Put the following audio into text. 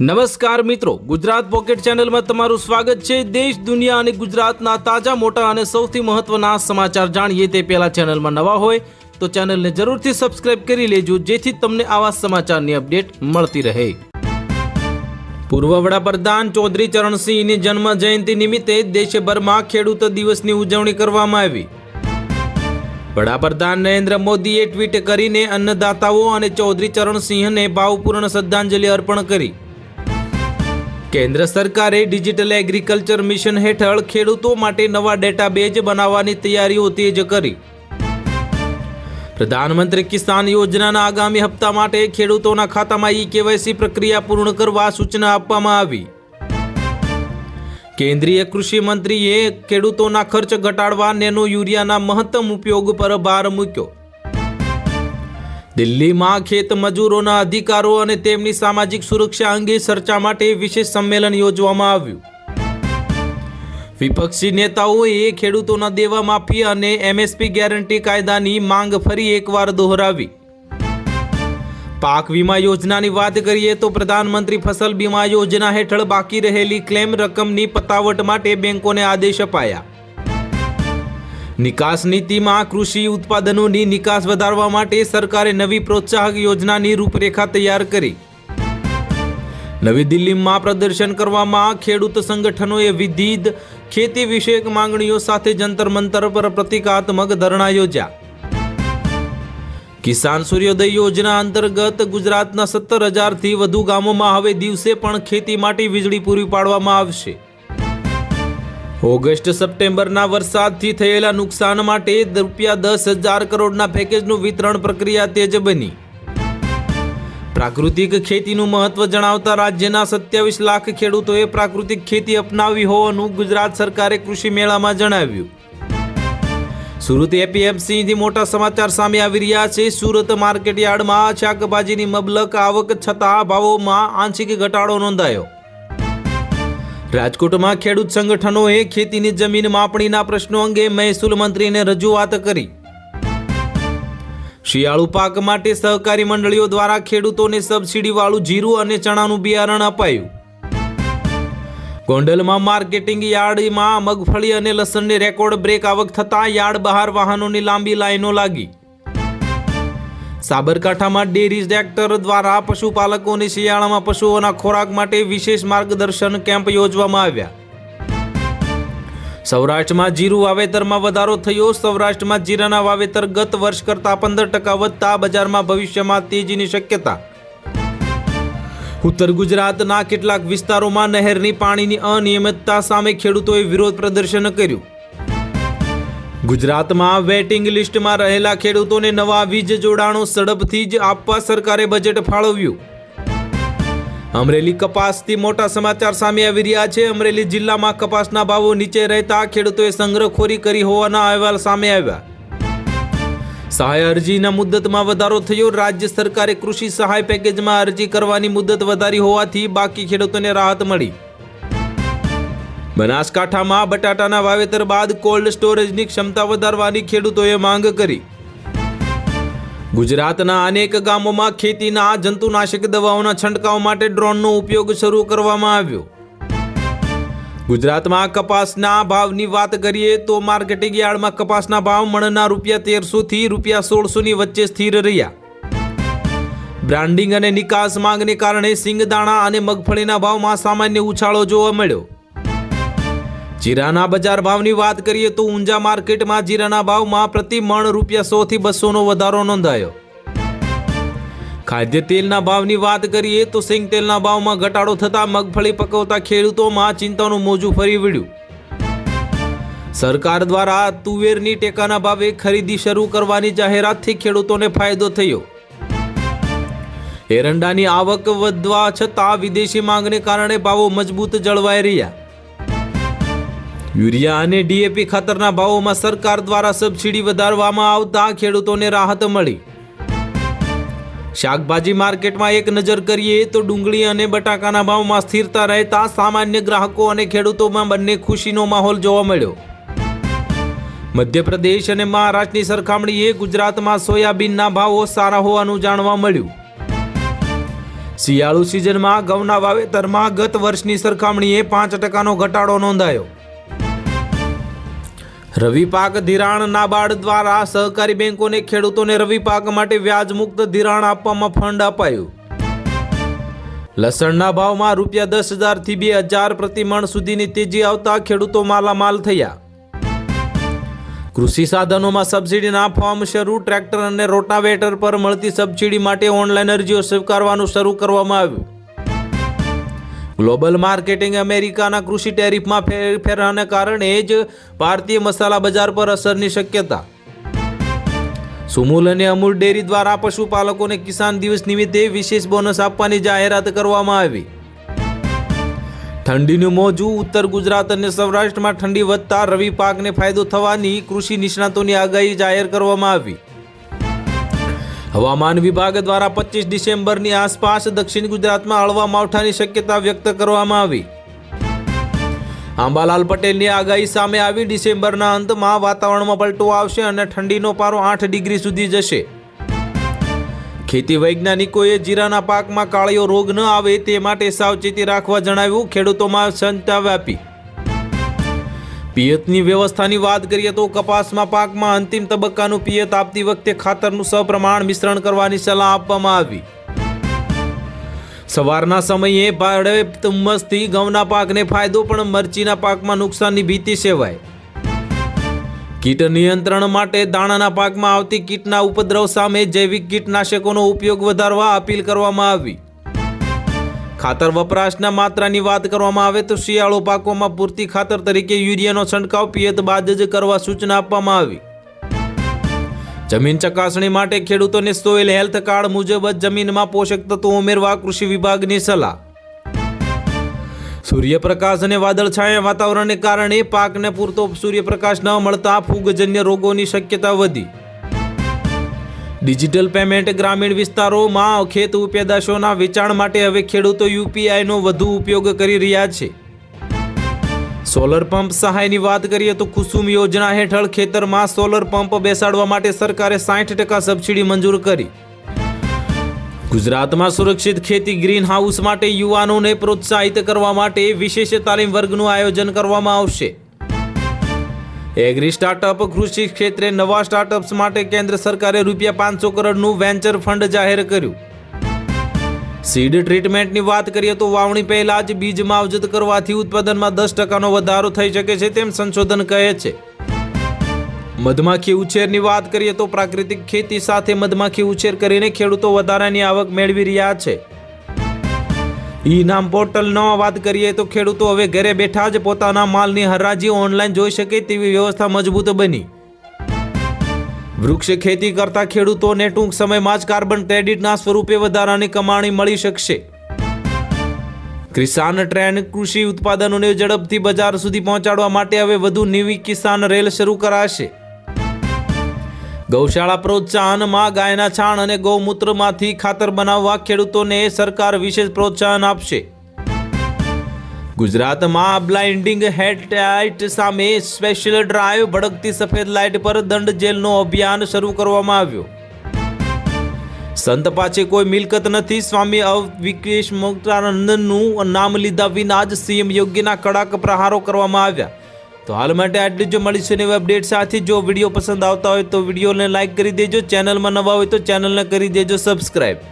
નમસ્કાર મિત્રો, ગુજરાત પોકેટ ચેનલમાં તમારું સ્વાગત છે. દેશ, દુનિયા અને ગુજરાતના તાજા, મોટા અને સૌથી મહત્વના સમાચાર જાણીએ તે પહેલા ચેનલમાં નવા હોય તો ચેનલને જરૂરથી સબસ્ક્રાઇબ કરી લેજો, જેથી તમને આવા સમાચારની અપડેટ મળતી રહે. પૂર્વ વડાપ્રધાન ચૌધરી ચરણસિંહની જન્મ જયંતિ નિમિત્તે દેશભરમાં ખેડૂત દિવસની ઉજવણી કરવામાં આવી. વડાપ્રધાન નરેન્દ્ર મોદીએ ટ્વીટ કરીને અન્નદાતાઓ અને ચૌધરી ચરણસિંહને ભાવપૂર્ણ શ્રદ્ધાંજલિ અર્પણ કરી. કેન્દ્ર સરકારે ડિજિટલ એગ્રીકલ્ચર મિશન હેઠળ ખેડૂતો માટે નવા ડેટાબેઝ બનાવવાની તૈયારીઓ તેજ કરી. પ્રધાનમંત્રી કિસાન યોજનાના આગામી હપ્તા માટે ખેડૂતોના ખાતામાં ઈ કેવાયસી પ્રક્રિયા પૂર્ણ કરવા સૂચના આપવામાં આવી. કેન્દ્રીય કૃષિ મંત્રીએ ખેડૂતોના ખર્ચ ઘટાડવા નેનો યુરિયાના મહત્તમ ઉપયોગ પર ભાર મૂક્યો. દિલ્હીમાં ખેત મજૂરોના અધિકારો અને તેમની સામાજિક સુરક્ષા અંગે ચર્ચા માટે વિશેષ સંમેલન યોજવામાં આવ્યું. વિપક્ષી નેતાઓએ ખેડૂતોના દેવા માફી અને એમએસપી ગેરંટી કાયદાની માંગ ફરી એકવાર દોહરાવી. પાક વીમા યોજનાની વાત કરીએ તો પ્રધાનમંત્રી ફસલ બીમા યોજના હેઠળ બાકી રહેલી ક્લેમ રકમની પતાવટ માટે બેંકોને આદેશ અપાયા. નિકાસ નીતિમાં કૃષિ ઉત્પાદનોની નિકાસ વધારવા માટે સરકારે નવી પ્રોત્સાહક યોજનાની રૂપરેખા તૈયાર કરી. નવી દિલ્હીમાં પ્રદર્શન કરવામાં ખેડૂત સંગઠનોએ વિધિત ખેતી વિષયક માંગણીઓ સાથે જંતર મંતર પર પ્રતિકાત્મક ધરણા યોજ્યા. કિસાન સૂર્યોદય યોજના અંતર્ગત ગુજરાતના સત્તર હજારથી વધુ ગામોમાં હવે દિવસે પણ ખેતી માટે વીજળી પૂરી પાડવામાં આવશે. ઓગસ્ટ સપ્ટેમ્બરના વરસાદથી થયેલા નુકસાન માટે રૂપિયા દસ હજાર કરોડના પેકેજનું વિતરણ પ્રક્રિયા તેજ બની. પ્રાકૃતિક ખેતીનું મહત્વ જણાવતા રાજ્યના સત્યાવીસ લાખ ખેડૂતોએ પ્રાકૃતિક ખેતી અપનાવી હોવાનું ગુજરાત સરકારે કૃષિ મેળામાં જણાવ્યું. સુરત એપીએમસીથી મોટા સમાચાર સામે આવી રહ્યા છે. સુરત માર્કેટ યાર્ડમાં શાકભાજીની મબલક આવક છતાં ભાવોમાં આંશિક ઘટાડો નોંધાયો. રાજકોટમાં ખેડૂત સંગઠનોએ ખેતીની જમીન માપણીના પ્રશ્નો અંગે મહેસૂલ મંત્રીને રજૂઆત કરી. શિયાળુ પાક માટે સહકારી મંડળીઓ દ્વારા ખેડૂતોને સબસિડીવાળું જીરું અને ચણાનું બિયારણ અપાયું. ગોંડલમાં માર્કેટિંગ યાર્ડમાં મગફળી અને લસણની રેકોર્ડ બ્રેક આવક થતાં યાર્ડ બહાર વાહનોની લાંબી લાઈનો લાગી. સાબરકાંઠામાં ડેરી સેક્ટર દ્વારા પશુપાલકોને શિયાળામાં પશુઓના ખોરાક માટે વિશેષ માર્ગદર્શન કેમ્પ યોજવામાં આવ્યા. સૌરાષ્ટ્રમાં જીરું વાવેતરમાં વધારો થયો. સૌરાષ્ટ્રમાં જીરાના વાવેતર ગત વર્ષ કરતાં પંદર ટકા વધતા બજારમાં ભવિષ્યમાં તેજીની શક્યતા. ઉત્તર ગુજરાતના કેટલાક વિસ્તારોમાં નહેરની પાણીની અનિયમિતતા સામે ખેડૂતોએ વિરોધ પ્રદર્શન કર્યું. ગુજરાતમાં વેટિંગ લિસ્ટમાં રહેલા ખેડૂતોને નવા વીજ જોડાણો ઝડપથી જ આપવા સરકારે બજેટ ફાળવ્યું. અમરેલી કપાસથી મોટા સમાચાર સામે આવી રહ્યા છે. અમરેલી જિલ્લામાં કપાસના ભાવો નીચે રહેતા ખેડૂતોએ સંગ્રહખોરી કરી હોવાના અહેવાલ સામે આવ્યા. સહાય અરજીના મુદ્દતમાં વધારો થયો. રાજ્ય સરકારે કૃષિ સહાય પેકેજમાં અરજી કરવાની મુદ્દત વધારી હોવાથી બાકી ખેડૂતોને રાહત મળી. બનાસકાંઠામાં બટાટાના વાવેતર બાદ કોલ્ડ સ્ટોરેજની ક્ષમતા વધારવાની ખેડૂતોએ માંગ કરી. ગુજરાતના અનેક ગામોમાં ખેતીના જંતુનાશક દવાઓના છંટકાવ માટે ડ્રોનનો ઉપયોગ શરૂ કરવામાં આવ્યો. ગુજરાતમાં કપાસના ભાવની વાત કરીએ તો માર્કેટિંગ યાર્ડમાં કપાસના ભાવ મણના રૂપિયા તેરસોથી રૂપિયા સોળસોની વચ્ચે સ્થિર રહ્યા. બ્રાન્ડિંગ અને નિકાસ માંગને કારણે સિંગદાણા અને મગફળીના ભાવમાં સામાન્ય ઉછાળો જોવા મળ્યો. જીરાના બજાર ભાવની વાત કરીએ તો ઊંઝા માર્કેટમાં જીરાના ભાવમાં પ્રતિ મણ રૂપિયા સોથી બસોનો વધારો નોંધાયો. ખાદ્ય તેલના ભાવની વાત કરીએ તો સિંગ તેલના ભાવમાં ઘટાડો થતાં મગફળી પકવતા ખેડૂતોમાં ચિંતાનું મોજું ફરી વળ્યું. સરકાર દ્વારા તુવેરની ટેકાના ભાવે ખરીદી શરૂ કરવાની જાહેરાતથી ખેડૂતોને ફાયદો થયો. એરંડાની આવક વધવા છતાં વિદેશી માંગને કારણે ભાવો મજબૂત જળવાઈ રહ્યા. યુરિયા અને ડીએપી ખાતરના ભાવોમાં સરકાર દ્વારા સબસિડી વધારવામાં આવતા ખેડૂતોને રાહત મળી. શાકભાજી માર્કેટમાં એક નજર કરીએ તો ડુંગળી અને બટાકાના ભાવમાં સ્થિરતા રહેતા સામાન્ય ગ્રાહકો અને ખેડૂતોમાં બંને ખુશીનો માહોલ જોવા મળ્યો. મધ્યપ્રદેશ અને મહારાષ્ટ્રની સરખામણીએ ગુજરાતમાં સોયાબીનના ભાવો સારા હોવાનું જાણવા મળ્યું. શિયાળુ સિઝનમાં ઘઉંના વાવેતરમાં ગત વર્ષની સરખામણીએ પાંચ ટકાનો ઘટાડો નોંધાયો. રવિ પાક ધિરાણ નાબાર્ડ દ્વારા સહકારી બેંકોને ખેડૂતોને રવિ પાક માટે વ્યાજ મુક્ત ધિરાણ આપવામાં ફંડ અપાયું. લસણના ભાવમાં રૂપિયા દસ હજારથી બે હજાર પ્રતિમણ સુધીની તેજી આવતા ખેડૂતો માલામાલ થયા. કૃષિ સાધનોમાં સબસિડીના ફોર્મ શરૂ, ટ્રેક્ટર અને રોટાવેટર પર મળતી સબસિડી માટે ઓનલાઈન અરજીઓ સ્વીકારવાનું શરૂ કરવામાં આવ્યું. ગ્લોબલ માર્કેટિંગ અમેરિકાના કૃષિ ટેરિફમાં ફેરફેરાને કારણે જ ભારતીય મસાલા બજાર પર અસરની શક્યતા. સુમૂલ અને અમૂલ ડેરી દ્વારા પશુપાલકોને કિસાન દિવસ નિમિત્તે વિશેષ બોનસ આપવાની જાહેરાત કરવામાં આવી. ઠંડીનું મોજું ઉત્તર ગુજરાત અને સૌરાષ્ટ્રમાં ઠંડી વધતા રવિ પાકને ફાયદો થવાની કૃષિ નિષ્ણાતોની આગાહી જાહેર કરવામાં આવી. હવામાન વિભાગ દ્વારા પચીસ ડિસેમ્બરની આસપાસ દક્ષિણ ગુજરાતમાં હળવા માવઠાની શક્યતા વ્યક્ત કરવામાં આવી. આંબાલાલ પટેલની આગાહી સામે આવી. ડિસેમ્બરના અંતમાં વાતાવરણમાં પલટો આવશે અને ઠંડીનો પારો આઠ ડિગ્રી સુધી જશે. ખેતી વૈજ્ઞાનિકોએ જીરાના પાકમાં કાળિયો રોગ ન આવે તે માટે સાવચેતી રાખવા જણાવ્યું. ખેડૂતોમાં ચિંતા વ્યાપી. પિયતની વ્યવસ્થાની વાત કરીએ તો કપાસમાં પાકમાં અંતિમ તબક્કાનું પિયત આપતી વખતે ખાતરનું સપ્રમાણ મિશ્રણ કરવાની સલાહ આપવામાં આવી. સવારના સમયે ભાડે ધુમ્મસથી ઘઉંના પાકને ફાયદો પણ મરચીના પાકમાં નુકસાનની ભીતિ સેવાય. કીટ નિયંત્રણ માટે દાણાના પાકમાં આવતી કીટના ઉપદ્રવ સામે જૈવિક કીટનાશકોનો ઉપયોગ વધારવા અપીલ કરવામાં આવી. ખાતર વપરાશના માત્રાની વાત કરવામાં આવે તો શિયાળો પાકોમાં પૂરતી ખાતર તરીકે યુરિયાનો છંટકાવ પિયત બાદ જ કરવા સૂચના આપવામાં આવી. જમીન ચકાસણી માટે ખેડૂતોને સોઇલ હેલ્થ કાર્ડ મુજબ જ જમીનમાં પોષક તત્વો ઉમેરવા કૃષિ વિભાગની સલાહ. સૂર્યપ્રકાશ અને વાદળછાયા વાતાવરણને કારણે પાકને પૂરતો સૂર્યપ્રકાશ ન મળતા ફૂગજન્ય રોગોની શક્યતા વધી. ડિજિટલ પેમેન્ટ ગ્રામીણ વિસ્તારોમાં ખેત પેદાશોના વેચાણ માટે હવે ખેડૂતો યુપીઆઈનો વધુ ઉપયોગ કરી રહ્યા છે. સોલર પંપ સહાયની વાત કરીએ તો કુસુમ યોજના હેઠળ ખેતરમાં સોલર પંપ બેસાડવા માટે સરકારે સાઠ ટકા સબસિડી મંજૂર કરી. ગુજરાતમાં સુરક્ષિત ખેતી ગ્રીન હાઉસ માટે યુવાનોને પ્રોત્સાહિત કરવા માટે વિશેષ તાલીમ વર્ગનું આયોજન કરવામાં આવશે. એગ્રી સ્ટાર્ટઅપ કૃષિ ક્ષેત્રે નવા સ્ટાર્ટઅપ્સ માટે કેન્દ્ર સરકારે રૂપિયા પાંચસો કરોડનું વેન્ચર ફંડ જાહેર કર્યું. સીડ ટ્રીટમેન્ટની વાત કરીએ તો વાવણી પહેલા જ બીજ માવજત કરવાથી ઉત્પાદનમાં દસ ટકાનો વધારો થઈ શકે છે તેમ સંશોધન કહે છે. મધમાખી ઉછેરની વાત કરીએ તો પ્રાકૃતિક ખેતી સાથે મધમાખી ઉછેર કરીને ખેડૂતો વધારાની આવક મેળવી રહ્યા છે. ઈ નામ પોર્ટલમાં વાત કરીએ તો ખેડૂતો હવે ઘરે બેઠા જ પોતાના માલની હરાજી ઓનલાઈન જોઈ શકે તેવી વ્યવસ્થા મજબૂત બની. વૃક્ષ ખેતી કરતા ખેડૂતોને ટૂંક સમયમાં જ કાર્બન ક્રેડિટના સ્વરૂપે વધારાની કમાણી મળી શકશે. કિસાન ટ્રેન કૃષિ ઉત્પાદનોને ઝડપથી બજાર સુધી પહોંચાડવા માટે હવે વધુ નવી કિસાન રેલ શરૂ કરાશે. ગૌશાળા પ્રોત્સાહનમાં ગાયના છાણ અને ગૌમૂત્રમાંથી ખાતર બનાવવા ખેડૂતોને સરકાર વિશેષ પ્રોત્સાહન આપશે. ગુજરાતમાં બ્લાઇન્ડિંગ હેડલાઇટ સામે સ્પેશિયલ ડ્રાઈવ ભડકતી સફેદ લાઇટ પર દંડ જેલનો અભિયાન શરૂ કરવામાં આવ્યો. સંત પાસે કોઈ મિલકત નથી, સ્વામી અવિકેશ મુક્તાનંદનું નામ લીધા વિના જ સીએમ યોગ્યના કડાક પ્રહારો કરવામાં આવ્યા. તો હાલ માટે આટલું જો મળીશું નવી અપડેટ સાથે. જો વીડિયો પસંદ આવતા હોય તો વિડીયોને લાઇક કરી દેજો. ચેનલમાં નવા હોય તો ચેનલને કરી દેજો. સબસ્ક્રાઈબ